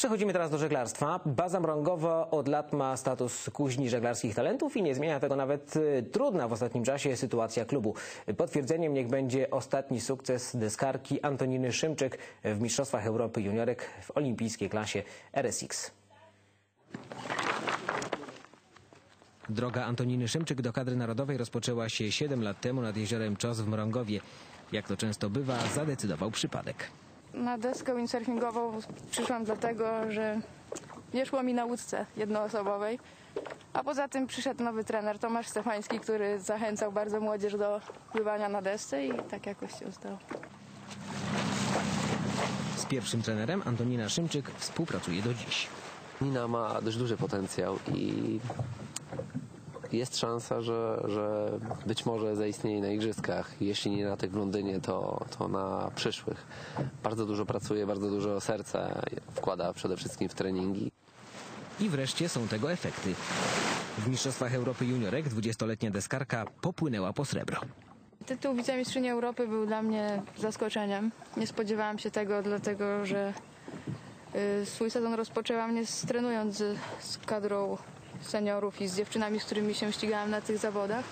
Przechodzimy teraz do żeglarstwa. Baza Mrągowa od lat ma status kuźni żeglarskich talentów i nie zmienia tego nawet y, trudna w ostatnim czasie sytuacja klubu. Potwierdzeniem niech będzie ostatni sukces deskarki Antoniny Szymczyk w Mistrzostwach Europy Juniorek w olimpijskiej klasie RSX. Droga Antoniny Szymczyk do kadry narodowej rozpoczęła się 7 lat temu nad jeziorem Czos w Mrągowie. Jak to często bywa, zadecydował przypadek. Na deskę windsurfingową przyszłam dlatego, że nie szło mi na łódce jednoosobowej. A poza tym przyszedł nowy trener Tomasz Stefański, który zachęcał bardzo młodzież do pływania na desce i tak jakoś się udało. Z pierwszym trenerem Antonina Szymczyk współpracuje do dziś. Nina ma dość duży potencjał i jest szansa, że, że być może zaistnieje na igrzyskach. Jeśli nie na tych w Londynie, to, to na przyszłych. Bardzo dużo pracuje, bardzo dużo serca wkłada przede wszystkim w treningi. I wreszcie są tego efekty. W Mistrzostwach Europy Juniorek 20-letnia deskarka popłynęła po srebro. Tytuł wicemistrzyni Europy był dla mnie zaskoczeniem. Nie spodziewałam się tego, dlatego że y, swój sezon rozpoczęłam nie trenując z, z kadrą seniorów i z dziewczynami, z którymi się ścigałam na tych zawodach.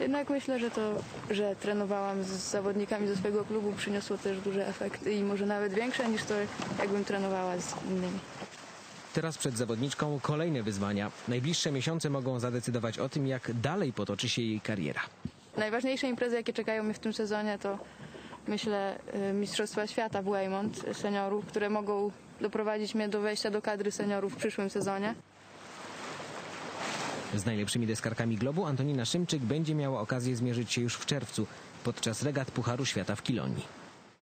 Jednak myślę, że to, że trenowałam z zawodnikami ze swojego klubu przyniosło też duże efekty i może nawet większe niż to, jakbym trenowała z innymi. Teraz przed zawodniczką kolejne wyzwania. Najbliższe miesiące mogą zadecydować o tym, jak dalej potoczy się jej kariera. Najważniejsze imprezy, jakie czekają mnie w tym sezonie, to myślę y, Mistrzostwa Świata w Weymouth y, seniorów, które mogą doprowadzić mnie do wejścia do kadry seniorów w przyszłym sezonie. Z najlepszymi deskarkami globu Antonina Szymczyk będzie miała okazję zmierzyć się już w czerwcu podczas regat Pucharu Świata w Kilonii.